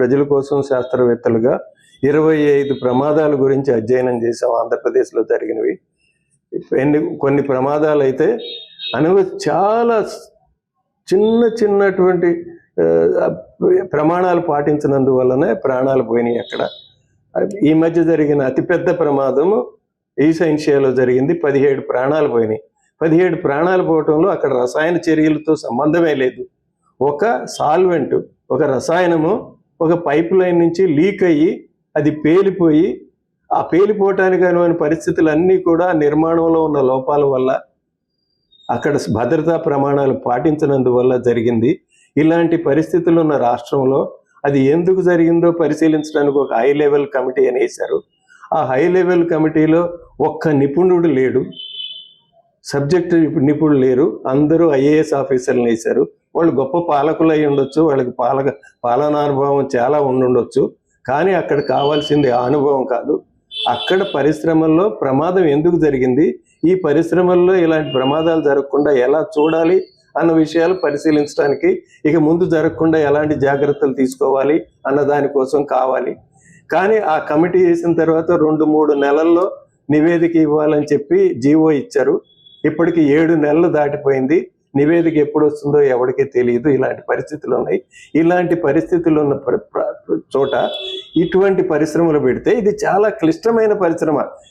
ప్రజల కోసం శాస్త్రవేత్తలుగా ఇరవై ఐదు ప్రమాదాల గురించి అధ్యయనం చేసాం ఆంధ్రప్రదేశ్లో జరిగినవి. ఎన్ని కొన్ని ప్రమాదాలు అయితే అనువ చాలా చిన్న చిన్నటువంటి ప్రమాణాలు పాటించినందువల్లనే ప్రాణాలు పోయినాయి అక్కడ. ఈ మధ్య జరిగిన అతిపెద్ద ప్రమాదము ఈసైన్షియాలో జరిగింది. పదిహేడు ప్రాణాలు పోయినాయి. పదిహేడు ప్రాణాలు పోవటంలో అక్కడ రసాయన చర్యలతో సంబంధమే లేదు. ఒక సాల్వెంట్ ఒక రసాయనము ఒక పైప్ లైన్ నుంచి లీక్ అయ్యి అది పేలిపోయి ఆ పేలిపోవటానికి అనువైన పరిస్థితులు అన్నీ కూడా నిర్మాణంలో ఉన్న లోపాల వల్ల అక్కడ భద్రతా ప్రమాణాలు పాటించినందువల్ల జరిగింది. ఇలాంటి పరిస్థితులు ఉన్న రాష్ట్రంలో అది ఎందుకు జరిగిందో పరిశీలించడానికి ఒక హై లెవెల్ కమిటీ అని వేశారు. ఆ హై లెవెల్ కమిటీలో ఒక్క నిపుణుడు లేడు. సబ్జెక్టు నిపుణులు లేరు. అందరూ ఐఏఎస్ ఆఫీసర్లు వేశారు. వాళ్ళు గొప్ప పాలకులు అయి ఉండొచ్చు వాళ్ళకి పాలక పాలనానుభవం చాలా ఉండుండొచ్చు కానీ అక్కడ కావాల్సింది ఆ అనుభవం కాదు. అక్కడ పరిశ్రమల్లో ప్రమాదం ఎందుకు జరిగింది? ఈ పరిశ్రమల్లో ఇలాంటి ప్రమాదాలు జరగకుండా ఎలా చూడాలి అన్న విషయాలు పరిశీలించడానికి ఇక ముందు జరగకుండా ఎలాంటి జాగ్రత్తలు తీసుకోవాలి అన్న దానికోసం కావాలి. కానీ ఆ కమిటీ వేసిన తర్వాత రెండు మూడు నెలల్లో నివేదిక ఇవ్వాలని చెప్పి జీవో ఇచ్చారు. ఇప్పటికి ఏడు నెలలు దాటిపోయింది. నివేదిక ఎప్పుడు వస్తుందో ఎవరికీ తెలియదు. ఇలాంటి పరిస్థితులు ఉన్నాయి. ఇలాంటి పరిస్థితులు ఉన్న చోట ఇటువంటి పరిశ్రమలు పెడితే ఇది చాలా క్లిష్టమైన పరిశ్రమ.